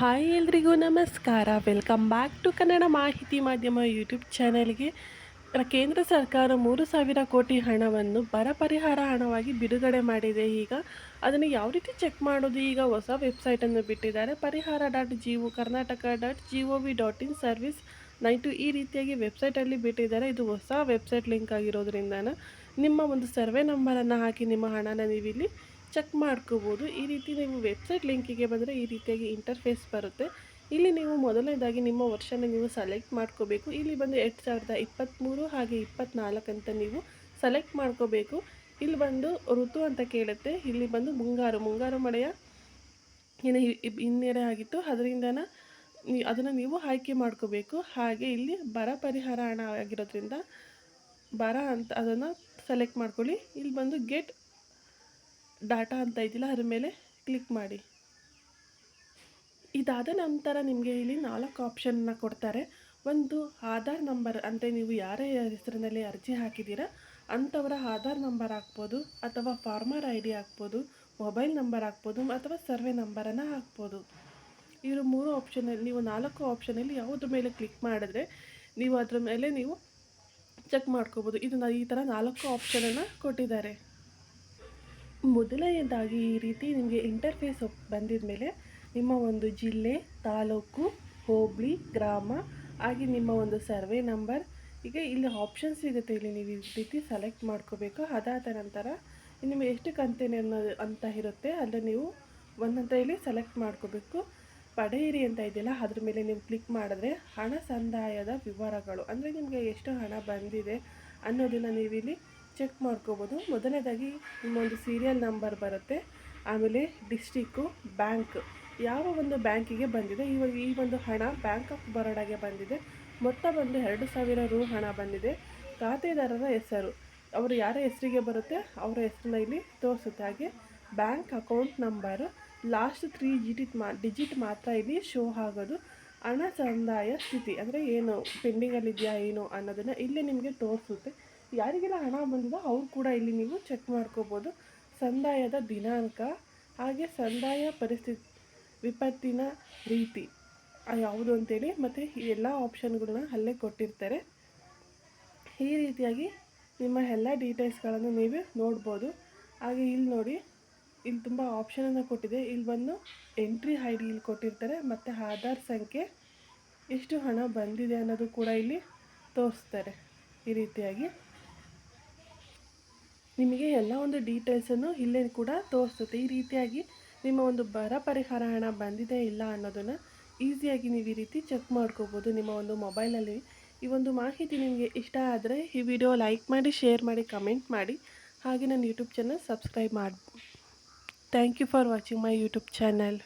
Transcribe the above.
Hi ಎಲ್ರಿಗೂ ನಮಸ್ಕಾರ. Welcome back to Kannada ಮಾಹಿತಿ ಮಾಧ್ಯಮ ಯೂಟ್ಯೂಬ್ ಚಾನೆಲ್ಗೆ ಕೇಂದ್ರ ಸರ್ಕಾರ ಮೂರು ಸಾವಿರ ಕೋಟಿ ಹಣವನ್ನು ಬರ ಪರಿಹಾರ ಹಣವಾಗಿ ಬಿಡುಗಡೆ ಮಾಡಿದೆ. ಈಗ ಅದನ್ನು ಯಾವ ರೀತಿ ಚೆಕ್ ಮಾಡೋದು? ಈಗ ಹೊಸ ವೆಬ್ಸೈಟನ್ನು ಬಿಟ್ಟಿದ್ದಾರೆ. Parihara dot G O Karnataka dot G O V dot in service night ಈ ರೀತಿಯಾಗಿ ವೆಬ್ಸೈಟಲ್ಲಿ ಬಿಟ್ಟಿದ್ದಾರೆ. ಇದು ಹೊಸ ವೆಬ್ಸೈಟ್ ಲಿಂಕ್ ಆಗಿರೋದ್ರಿಂದ ನಿಮ್ಮ ಒಂದು ಸರ್ವೆ ನಂಬರನ್ನು ಹಾಕಿ ನಿಮ್ಮ ಹಣನ ನೀವಿಲ್ಲಿ ಚೆಕ್ ಮಾಡ್ಕೋಬೋದು. ಈ ರೀತಿ ನೀವು ವೆಬ್ಸೈಟ್ ಲಿಂಕಿಗೆ ಬಂದರೆ ಈ ರೀತಿಯಾಗಿ ಇಂಟರ್ಫೇಸ್ ಬರುತ್ತೆ. ಇಲ್ಲಿ ನೀವು ಮೊದಲನೇದಾಗಿ ನಿಮ್ಮ ವರ್ಷನ ನೀವು ಸೆಲೆಕ್ಟ್ ಮಾಡ್ಕೋಬೇಕು. ಇಲ್ಲಿ ಬಂದು ಎರಡು ಸಾವಿರದ ಇಪ್ಪತ್ತ್ಮೂರು ಹಾಗೆ ಇಪ್ಪತ್ತ್ನಾಲ್ಕು ಅಂತ ನೀವು ಸೆಲೆಕ್ಟ್ ಮಾಡ್ಕೋಬೇಕು. ಇಲ್ಲಿ ಬಂದು ಋತು ಅಂತ ಕೇಳುತ್ತೆ. ಇಲ್ಲಿ ಬಂದು ಮುಂಗಾರು. ಮುಂಗಾರು ಮಳೆಯ ಏನು ಹಿನ್ನೆಲೆ ಆಗಿತ್ತು. ಅದರಿಂದನ ಅದನ್ನು ನೀವು ಆಯ್ಕೆ ಮಾಡ್ಕೋಬೇಕು. ಹಾಗೆ ಇಲ್ಲಿ ಬರ ಪರಿಹಾರ ಹಣ ಆಗಿರೋದ್ರಿಂದ ಬರ ಅಂತ ಅದನ್ನು ಸೆಲೆಕ್ಟ್ ಮಾಡ್ಕೊಳ್ಳಿ. ಇಲ್ಲಿ ಬಂದು ಗೆಟ್ ಡಾಟಾ ಅಂತ ಇದೆಯಲ್ಲ, ಅದ್ರ ಮೇಲೆ ಕ್ಲಿಕ್ ಮಾಡಿ. ಇದಾದ ನಂತರ ನಿಮಗೆ ಇಲ್ಲಿ ನಾಲ್ಕು ಆಪ್ಷನ್ನ ಕೊಡ್ತಾರೆ. ಒಂದು ಆಧಾರ್ ನಂಬರ್, ಅಂದರೆ ನೀವು ಯಾರೇ ಹೆಸರಿನಲ್ಲಿ ಅರ್ಜಿ ಹಾಕಿದ್ದೀರಾ, ಅಂಥವರ ಆಧಾರ್ ನಂಬರ್ ಹಾಕ್ಬೋದು, ಅಥವಾ ಫಾರ್ಮರ್ ಐ ಡಿ ಹಾಕ್ಬೋದು, ಮೊಬೈಲ್ ನಂಬರ್ ಹಾಕ್ಬೋದು, ಅಥವಾ ಸರ್ವೆ ನಂಬರನ್ನು ಹಾಕ್ಬೋದು. ಇವರು ಮೂರು ಆಪ್ಷನಲ್ಲಿ ನೀವು ನಾಲ್ಕು ಆಪ್ಷನಲ್ಲಿ ಯಾವುದ್ರ ಮೇಲೆ ಕ್ಲಿಕ್ ಮಾಡಿದ್ರೆ ನೀವು ಅದರ ಮೇಲೆ ನೀವು ಚೆಕ್ ಮಾಡ್ಕೋಬೋದು. ಇದನ್ನು ಈ ಥರ ನಾಲ್ಕು ಆಪ್ಷನನ್ನು ಕೊಟ್ಟಿದ್ದಾರೆ. ಮೊದಲನೇದಾಗಿ ಈ ರೀತಿ ನಿಮಗೆ ಇಂಟರ್ಫೇಸ್ ಬಂದಿದ ಮೇಲೆ ನಿಮ್ಮ ಒಂದು ಜಿಲ್ಲೆ, ತಾಲೂಕು, ಹೋಬಳಿ, ಗ್ರಾಮ, ಹಾಗೆ ನಿಮ್ಮ ಒಂದು ಸರ್ವೆ ನಂಬರ್, ಈಗ ಇಲ್ಲಿ ಆಪ್ಷನ್ ಸಿಗುತ್ತೆ. ಇಲ್ಲಿ ನೀವು ಈ ರೀತಿ ಸೆಲೆಕ್ಟ್ ಮಾಡ್ಕೋಬೇಕು. ಅದಾದ ನಂತರ ನಿಮಗೆ ಎಷ್ಟು ಕಂತೇನೆ ಅನ್ನೋದು ಅಂತ ಇರುತ್ತೆ. ಅದನ್ನು ನೀವು ಒಂದಂತ ಇಲ್ಲಿ ಸೆಲೆಕ್ಟ್ ಮಾಡ್ಕೋಬೇಕು. ಪಡೆಯಿರಿ ಅಂತ ಇದೆಯಲ್ಲ, ಅದ್ರ ಮೇಲೆ ನೀವು ಕ್ಲಿಕ್ ಮಾಡಿದ್ರೆ ಹಣ ಸಂದಾಯದ ವಿವರಗಳು, ಅಂದರೆ ನಿಮಗೆ ಎಷ್ಟು ಹಣ ಬಂದಿದೆ ಅನ್ನೋದನ್ನು ನೀವಿಲ್ಲಿ ಚೆಕ್ ಮಾಡ್ಕೋಬೋದು. ಮೊದಲನೇದಾಗಿ ನಿಮ್ಮೊಂದು ಸೀರಿಯಲ್ ನಂಬರ್ ಬರುತ್ತೆ. ಆಮೇಲೆ ಡಿಸ್ಟಿಕ್ಕು ಬ್ಯಾಂಕ್ ಯಾವ ಒಂದು ಬ್ಯಾಂಕಿಗೆ ಬಂದಿದೆ. ಇವಾಗ ಈ ಒಂದು ಹಣ ಬ್ಯಾಂಕ್ ಆಫ್ ಬರೋಡಾಗೆ ಬಂದಿದೆ. ಮೊತ್ತ ಬಂದು ಎರಡು ಸಾವಿರ ರು ಹಣ ಬಂದಿದೆ. ಖಾತೆದಾರರ ಹೆಸರು. ಅವರು ಯಾರ ಹೆಸರಿಗೆ ಬರುತ್ತೆ? ಅವರ ಹೆಸರನ್ನ ಇಲ್ಲಿ ತೋರಿಸುತ್ತೆ. ಹಾಗೆ bank account number last three digit ಮಾ ಡಿಜಿಟ್ ಮಾತ್ರ ಇಲ್ಲಿ ಶೋ ಆಗೋದು. ಹಣ ಸಂದಾಯ ಸ್ಥಿತಿ, ಅಂದರೆ ಏನು ಪೆಂಡಿಂಗಲ್ಲಿದೆಯಾ ಏನು ಅನ್ನೋದನ್ನು ಇಲ್ಲೇ ನಿಮಗೆ ತೋರಿಸುತ್ತೆ. ಯಾರಿಗೆಲ್ಲ ಹಣ ಬಂದಿದೆ ಅವ್ರು ಕೂಡ ಇಲ್ಲಿ ನೀವು ಚೆಕ್ ಮಾಡ್ಕೋಬೋದು. ಸಂದಾಯದ ದಿನಾಂಕ, ಹಾಗೆ ಸಂದಾಯ ಪರಿಸ್ಥಿತಿ, ವಿಪತ್ತಿನ ರೀತಿ ಯಾವುದು ಅಂತೇಳಿ ಮತ್ತು ಎಲ್ಲ ಆಪ್ಷನ್ಗಳನ್ನ ಅಲ್ಲೇ ಕೊಟ್ಟಿರ್ತಾರೆ. ಈ ರೀತಿಯಾಗಿ ನಿಮ್ಮ ಎಲ್ಲ ಡೀಟೇಲ್ಸ್ಗಳನ್ನು ನೀವು ನೋಡ್ಬೋದು. ಹಾಗೆ ಇಲ್ಲಿ ನೋಡಿ, ಇಲ್ಲಿ ತುಂಬ ಆಪ್ಷನನ್ನು ಕೊಟ್ಟಿದೆ. ಇಲ್ಲಿ ಬಂದು ಎಂಟ್ರಿ ಐ ಡಿ ಇಲ್ಲಿ ಕೊಟ್ಟಿರ್ತಾರೆ. ಮತ್ತು ಆಧಾರ್ ಸಂಖ್ಯೆ, ಎಷ್ಟು ಹಣ ಬಂದಿದೆ ಅನ್ನೋದು ಕೂಡ ಇಲ್ಲಿ ತೋರಿಸ್ತಾರೆ. ಈ ರೀತಿಯಾಗಿ. ನಿಮಗೆ ಎಲ್ಲ ಒಂದು ಡೀಟೇಲ್ಸನ್ನು ಇಲ್ಲೇ ಕೂಡ ತೋರಿಸುತ್ತೆ. ಈ ರೀತಿಯಾಗಿ ನಿಮ್ಮ ಒಂದು ಬರ ಪರಿಹಾರ ಹಣ ಬಂದಿದೆ ಇಲ್ಲ ಅನ್ನೋದನ್ನು ಈಸಿಯಾಗಿ ನೀವು ಈ ರೀತಿ ಚೆಕ್ ಮಾಡ್ಕೋಬೋದು ನಿಮ್ಮ ಒಂದು ಮೊಬೈಲಲ್ಲಿ ಈ ಒಂದು ಮಾಹಿತಿ ನಿಮಗೆ ಇಷ್ಟ ಆದರೆ ಈ ವಿಡಿಯೋ ಲೈಕ್ ಮಾಡಿ ಶೇರ್ ಮಾಡಿ ಕಮೆಂಟ್ ಮಾಡಿ. ಹಾಗೆ ನನ್ನ ಯೂಟ್ಯೂಬ್ ಚಾನಲ್ ಸಬ್ಸ್ಕ್ರೈಬ್ ಮಾಡಿ thank you for watching my YouTube channel